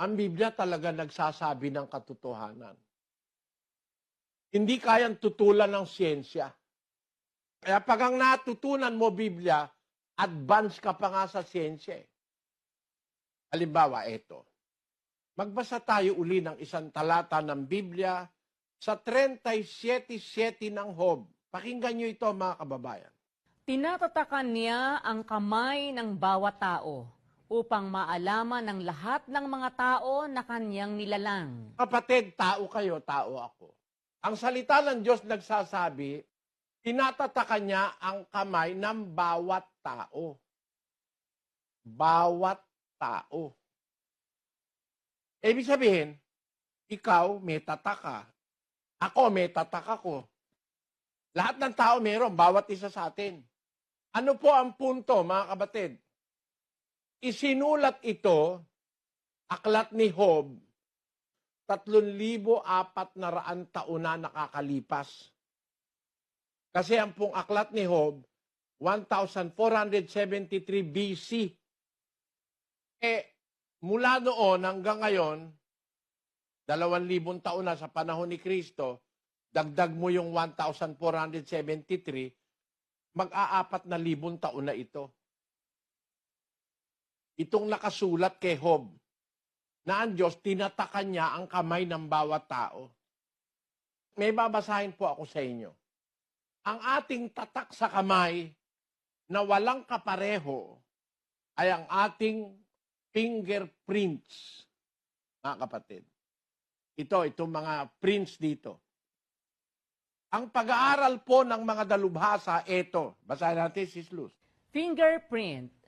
ang Biblia talaga nagsasabi ng katotohanan. Hindi kayang tutulan ng siyensya. Kaya pag ang natutunan mo Biblia, advance ka pa nga sa siyensya. eh. Halimbawa, ito. Magbasa tayo uli ng isang talata ng Biblia sa 37.7 ng Hob. Pakinggan nyo ito mga kababayan. Tinatatakan niya ang kamay ng bawat tao upang maalaman ng lahat ng mga tao na kanyang nilalang. Kapatid, tao kayo, tao ako. Ang salita ng Diyos nagsasabi, tinatatakan niya ang kamay ng bawat tao. Bawat tao. Ibig sabihin, ikaw may tataka. Ako may tataka ko. Lahat ng tao meron, bawat isa sa atin. Ano po ang punto, mga kabatid? Isinulat ito, aklat ni Hob, 3,400 taon na nakakalipas. Kasi ang pong aklat ni Hob, 1,473 BC. Eh, mula noon hanggang ngayon, 2,000 taon na sa panahon ni Kristo, dagdag mo yung 1,473, mag-aapat na libong taon na ito. Itong nakasulat kay Hob, na ang Diyos tinatakan niya ang kamay ng bawat tao. May babasahin po ako sa inyo. Ang ating tatak sa kamay na walang kapareho ay ang ating fingerprints, mga kapatid. Ito, itong mga prints dito. Ang pag-aaral po ng mga dalubhasa, ito. Basahin natin, Sis Luz. Fingerprint.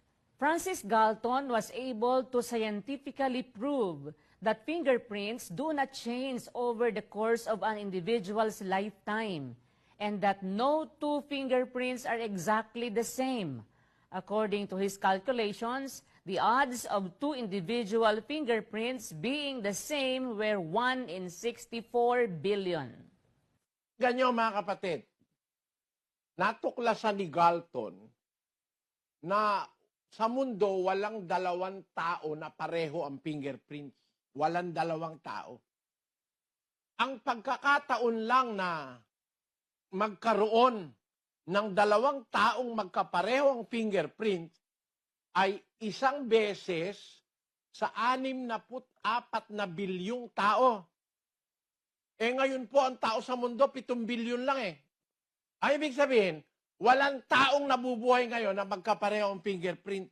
Francis Galton was able to scientifically prove that fingerprints do not change over the course of an individual's lifetime and that no two fingerprints are exactly the same. According to his calculations, the odds of two individual fingerprints being the same were 1 in 64 billion. Ganyo mga kapatid, natuklasan ni Galton na sa mundo walang dalawang tao na pareho ang fingerprints. Walang dalawang tao. Ang pagkakataon lang na magkaroon ng dalawang taong magkapareho ang fingerprints ay isang beses sa anim na put apat na bilyong tao. Eh ngayon po ang tao sa mundo, pitong bilyon lang eh. Ay ibig sabihin, walang taong nabubuhay ngayon na magkapareho ang fingerprints.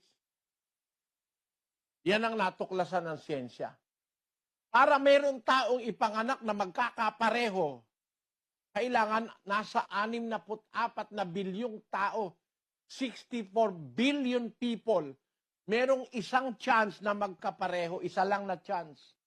Yan ang natuklasan ng siyensya. Para mayroong taong ipanganak na magkakapareho, kailangan nasa 64 na bilyong tao, 64 billion people, merong isang chance na magkapareho, isa lang na chance.